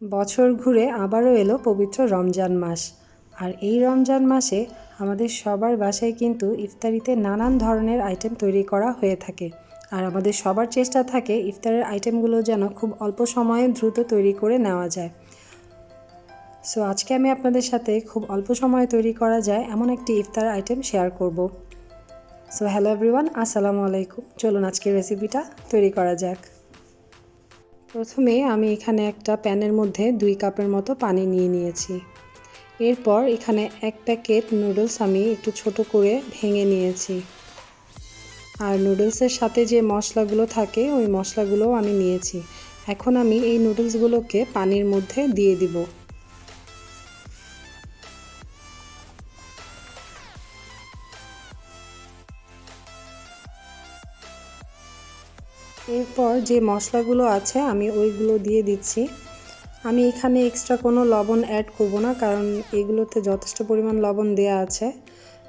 বছর ঘুরে আবারও এলো পবিত্র রমজান মাস। আর এই রমজান মাসে আমাদের সবার বাসায় কিন্তু ইফতারিতে নানান ধরনের আইটেম তৈরি করা হয়ে থাকে। আর আমাদের সবার চেষ্টা থাকে ইফতারের আইটেমগুলো যেন খুব অল্প সময়ে দ্রুত তৈরি করে নেওয়া যায়। সো আজকে আমি আপনাদের সাথে খুব অল্প সময়ে তৈরি করা যায় এমন একটি ইফতার আইটেম শেয়ার করব। সো হ্যালো এভরিওয়ান আসসালামু আলাইকুম। চলুন আজকের রেসিপিটা তৈরি করা যাক। প্রথমে আমি এখানে একটা প্যানের মধ্যে দুই কাপের মতো পানি নিয়ে নিয়েছি। এরপর এখানে এক প্যাকেট নুডলস আমি একটু ছোট করে ভেঙে নিয়েছি। আর নুডলসের সাথে যে মশলাগুলো থাকে, ওই মশলাগুলোও আমি নিয়েছি। এখন আমি এই নুডলসগুলোকে পানির মধ্যে দিয়ে দিব। এরপর যে মশলাগুলো আছে, আমি ওইগুলো দিয়ে দিচ্ছি। আমি এখানে এক্সট্রা কোনো লবণ অ্যাড করব না, কারণ এগুলোতে যথেষ্ট পরিমাণ লবণ দেয়া আছে।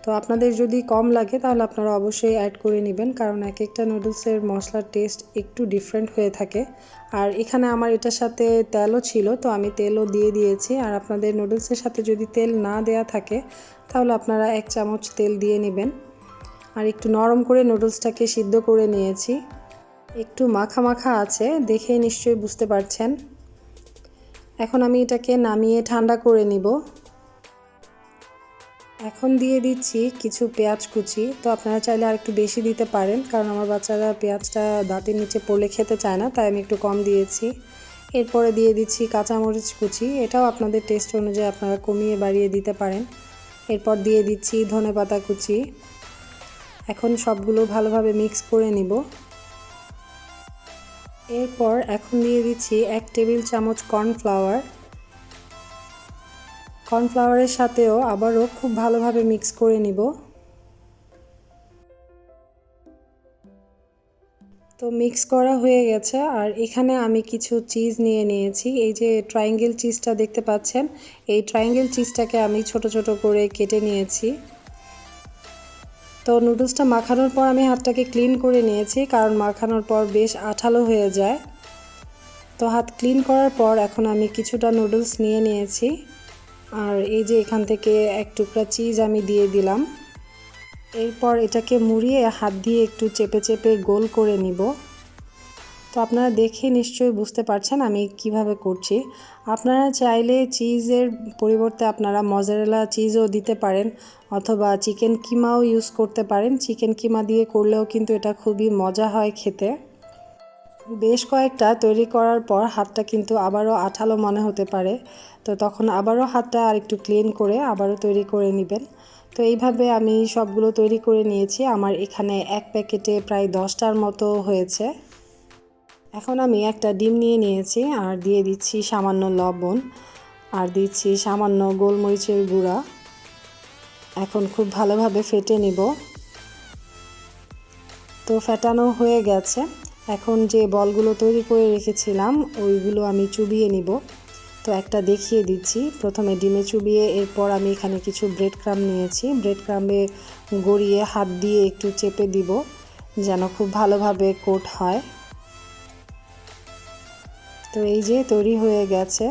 তো আপনাদের যদি কম লাগে, তাহলে আপনারা অবশ্যই অ্যাড করে নেবেন, কারণ এক একটা নুডলসের মশলার টেস্ট একটু ডিফারেন্ট হয়ে থাকে। আর এখানে আমার এটার সাথে তেলও ছিল, তো আমি তেলও দিয়ে দিয়েছি। আর আপনাদের নুডলসের সাথে যদি তেল না দেয়া থাকে, তাহলে আপনারা এক চামচ তেল দিয়ে নেবেন। আর একটু নরম করে নুডলসটাকে সিদ্ধ করে নিয়েছি। একটু মাখা মাখা আছে, দেখে নিশ্চয়ই বুঝতে পারছেন। এখন আমি এটাকে নামিয়ে ঠান্ডা করে নিব। এখন দিয়ে দিচ্ছি কিছু পেঁয়াজ কুচি, তো আপনারা চাইলে আর একটু বেশি দিতে পারেন, কারণ আমার বাচ্চারা পেঁয়াজটা দাঁতের নিচে পড়লে খেতে চায় না, তাই আমি একটু কম দিয়েছি। এরপরে দিয়ে দিচ্ছি কাঁচামরিচ কুচি, এটাও আপনাদের টেস্ট অনুযায়ী আপনারা কমিয়ে বাড়িয়ে দিতে পারেন। এরপর দিয়ে দিচ্ছি ধনে পাতা কুচি। এখন সবগুলো ভালোভাবে মিক্স করে নিব। এরপর এখন দিয়ে দিচ্ছি এক টেবিল চামচ কর্নফ্লাওয়ার। কর্নফ্লাওয়ারের সাথেও আবারও খুব ভালোভাবে মিক্স করে নিব। তো মিক্স করা হয়ে গেছে, আর এখানে আমি কিছু চিজ নিয়ে নিয়েছি। এই যে ট্রায়াঙ্গেল চিজটা দেখতে পাচ্ছেন, এই ট্রায়াঙ্গেল চিজটাকে আমি ছোট ছোট করে কেটে নিয়েছি। তো নুডলসটা মাখানোর পর আমি হাতটাকে ক্লিন করে নিয়েছি, কারণ মাখানোর পর বেশ আঠালো হয়ে যায়। তো হাত ক্লিন করার পর এখন আমি কিছুটা নুডলস নিয়ে নিয়েছি। আর এই যে এখান থেকে এক টুকরা চিজ আমি দিয়ে দিলাম। এরপর এটাকে মুড়িয়ে হাত দিয়ে একটু চেপে চেপে গোল করে নিব। তো আপনারা দেখে নিশ্চয়ই বুঝতে পারছেন আমি কীভাবে করছি। আপনারা চাইলে চিজের পরিবর্তে আপনারা মজারেলা চিজও দিতে পারেন অথবা চিকেন কিমাও ইউজ করতে পারেন। চিকেন কিমা দিয়ে করলেও কিন্তু এটা খুবই মজা হয় খেতে। বেশ কয়েকটা তৈরি করার পর হাতটা কিন্তু আবারও আঠালো মনে হতে পারে। তো তখন আবারও হাতটা আর একটু ক্লিন করে আবারও তৈরি করে নেবেন। তো এইভাবে আমি সবগুলো তৈরি করে নিয়েছি। আমার এখানে এক প্যাকেটে প্রায় দশটার মতো হয়েছে। এখন আমি একটা ডিম নিয়ে নিয়েছি আর দিয়ে দিচ্ছি সামান্য লবণ আর দিচ্ছি সামান্য গোলমরিচের গুঁড়া। এখন খুব ভালোভাবে ফেটে নিব। তো ফেটানো হয়ে গেছে। এখন যে বলগুলো তৈরি করে রেখেছিলাম, ওইগুলো আমি চুবিয়ে নিব। তো একটা দেখিয়ে দিচ্ছি। প্রথমে ডিমে চুবিয়ে এরপর আমি এখানে কিছু ব্রেড ক্রাম নিয়েছি। ব্রেড ক্রামে গড়িয়ে হাত দিয়ে একটু চেপে দিব, যেন খুব ভালোভাবে কোট হয়। তো এই যে তৈরি হয়ে গেছে।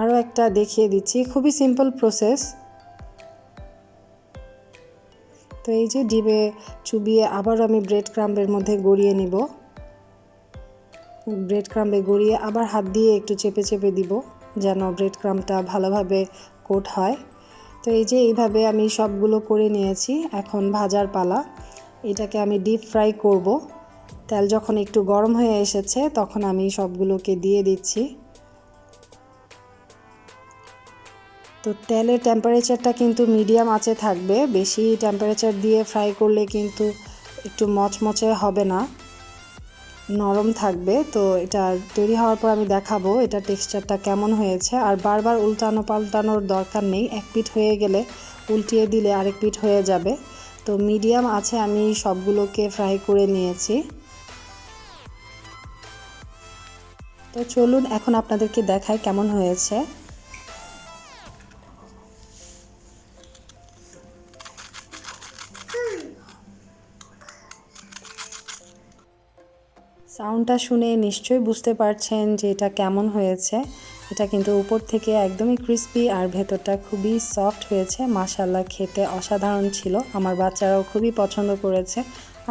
আরও একটা দেখিয়ে দিচ্ছি, খুবই সিম্পল প্রসেস তো এই যে ডিবে চুবিয়ে আবার আমি ব্রেড ক্রাম্বের মধ্যে গড়িয়ে নিব। ব্রেড ক্রাম্বে গড়িয়ে আবার হাত দিয়ে একটু চেপে চেপে দিব, যেন ব্রেড ক্রামটা ভালোভাবে কোট হয়। তো এই যে এইভাবে আমি সবগুলো করে নিয়েছি, এখন ভাজার পালা। এটাকে আমি ডিপ ফ্রাই করব। তেল যখন একটু গরম হয়ে এসেছে, তখন আমি সবগুলোকে দিয়ে দিচ্ছি। তো তেলের টেম্পারেচারটা কিন্তু মিডিয়াম আঁচে থাকবে। বেশি টেম্পারেচার দিয়ে ফ্রাই করলে কিন্তু একটু মচমচে হবে না। নরম থাকবে। তো এটা তৈরি হওয়ার পর আমি দেখাবো এটা টেক্সচারটা কেমন হয়েছে। আর বারবার উল্টানো পাল্টানোর দরকার নেই। এক পিঠ হয়ে গেলে উল্টিয়ে দিলে আরেক পিঠ হয়ে যাবে। তো মিডিয়াম আছে, আমি সবগুলোকে ফ্রাই করে নিয়েছি। তো চলুন এখন আপনাদেরকে দেখাই কেমন হয়েছে। সাউন্ডটা শুনে নিশ্চয়ই বুঝতে পারছেন যে এটা কেমন হয়েছে। এটা কিন্তু উপর থেকে একদমই ক্রিস্পি আর ভেতরটা খুবই সফট হয়েছে। মাশাল্লাহ খেতে অসাধারণ ছিল। আমার বাচ্চারাও খুবই পছন্দ করেছে।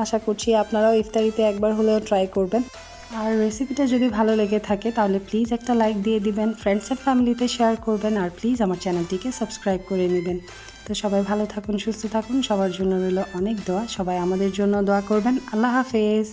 আশা করছি আপনারাও ইফতারিতে একবার হলেও ট্রাই করবেন। আর রেসিপিটা যদি ভালো লেগে থাকে, তাহলে প্লিজ একটা লাইক দিয়ে দিবেন ফ্রেন্ডস অ্যান্ড ফ্যামিলিতে শেয়ার করবেন, আর প্লিজ আমার চ্যানেলটিকে সাবস্ক্রাইব করে নেবেন। তো সবাই ভালো থাকুন, সুস্থ থাকুন, সবার জন্য রইল অনেক দোয়া, সবাই আমাদের জন্য দোয়া করবেন। আল্লাহ হাফেজ।